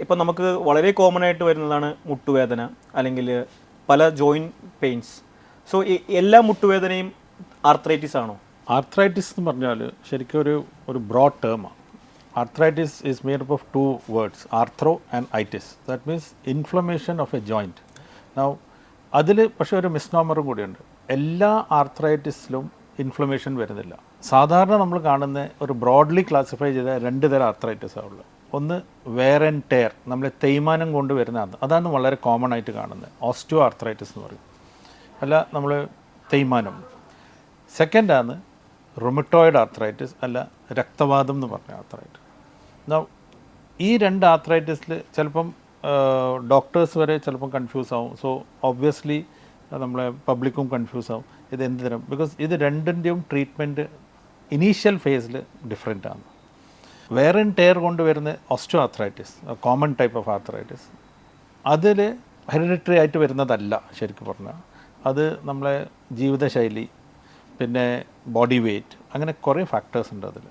ഇപ്പം നമുക്ക് വളരെ കോമൺ ആയിട്ട് വരുന്നതാണ് മുട്ടുവേദന അല്ലെങ്കിൽ പല ജോയിന്റ് പെയിൻസ് സോ എല്ലാ മുട്ടുവേദനയും ആർത്രൈറ്റിസ് ആണോ? ആർത്രൈറ്റിസ് എന്ന് പറഞ്ഞാൽ ശരിക്കും ഒരു ഒരു broad ടേമാണ് arthritis is made up of two words arthro and itis that means inflammation of a joint now അതിൽ പക്ഷേ ഒരു മിസ്നോമറും കൂടിയുണ്ട്. എല്ലാ ആർത്രൈറ്റിസിലും ഇൻഫ്ലമേഷൻ വരുന്നില്ല. സാധാരണ നമ്മൾ കാണുന്ന ഒരു ബ്രോഡ്ലി ക്ലാസിഫൈ ചെയ്ത രണ്ട് തരം ആർത്രൈറ്റിസ് ഉള്ളത്. ഒന്ന് വെയർ ആൻഡ് ടെയർ നമ്മൾ തേയ്മാനം കൊണ്ട് വരുന്നതാണ്. അതാണ് വളരെ കോമൺ ആയിട്ട് കാണുന്നത്. ഓസ്റ്റിയോ ആർത്രൈറ്റിസ് എന്ന് പറയും. അല്ല നമ്മൾ തേയ്മാനം. സെക്കൻഡാണ് റൊമിറ്റോയിഡ് ആർത്രൈറ്റിസ് അല്ല രക്തവാദം എന്ന് പറഞ്ഞ ആർത്രൈറ്റിസ് ഈ രണ്ട് ആർത്രൈറ്റിസിൽ ചിലപ്പം ഡോക്ടേഴ്സ് വരെ ചിലപ്പം കൺഫ്യൂസ് ആവും. സോ ഒബ്വിയസ്ലി നമ്മളെ പബ്ലിക്കും കൺഫ്യൂസ് ആവും. ഇത് എന്ത് തരം? ബിക്കോസ് ഇത് രണ്ടിന്റെയും ട്രീറ്റ്മെന്റ് ഇനീഷ്യൽ ഫേസിൽ ഡിഫറെന്റ് ആണ്. വേറെ ടെയർ കൊണ്ടുവരുന്ന osteo arthritis common type of arthritis അതിൽ ഹെറിഡിറ്ററി ആയിട്ട് വരുന്നതല്ല ശരിക്കും പറഞ്ഞാൽ അത് നമ്മളെ ജീവിതശൈലി പിന്നെ ബോഡി വെയ്റ്റ് അങ്ങനെ കുറേ ഫാക്ടേഴ്സ് ഉണ്ട് അതിൽ